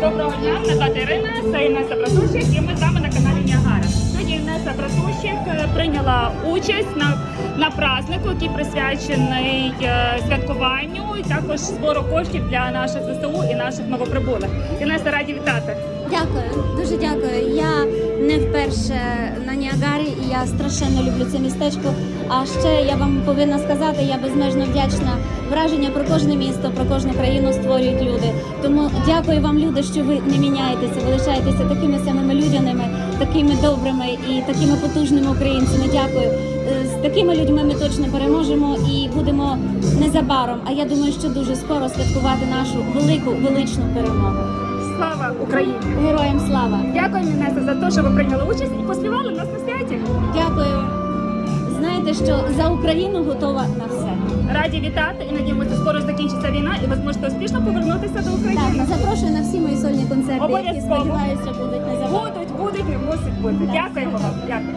Доброго дня, мене звати Ірина, це Інеса Братущик, і ми з вами на каналі Ніагара. Сьогодні Інеса Братущик е, прийняла участь на, на празднику, який присвячений е, святкуванню і також збору коштів для наших ЗСУ і наших новоприбулих. Інеса, раді вітати. Дякую, дуже дякую. Я не вперше на Ніагарі, і я страшенно люблю це містечко. А ще я вам повинна сказати, я безмежно вдячна. Враження про кожне місто, про кожну країну створюють люди. Дякую вам, люди, що ви не міняєтеся, ви лишаєтеся такими самими людяними, такими добрими і такими потужними українцями. Дякую. Е, З такими людьми ми точно переможемо і будемо незабаром. А я думаю, що дуже скоро святкувати нашу велику величну перемогу. Слава Україні! Героям слава! Дякую, Інеса, за те, що ви прийняли участь і поспівали нас на святі. Дякую. Знаєте, що за Україну готова на все. Раді вітати і надіємося, скоро закінчиться війна, і ви зможете успішно повернутися до України. Так, запрошую на всі мої сольні концерти, які Обов'язково. сподіваюся будуть незабаром. Будуть, будуть не мусить бути. Дякуємо вам. Дякую.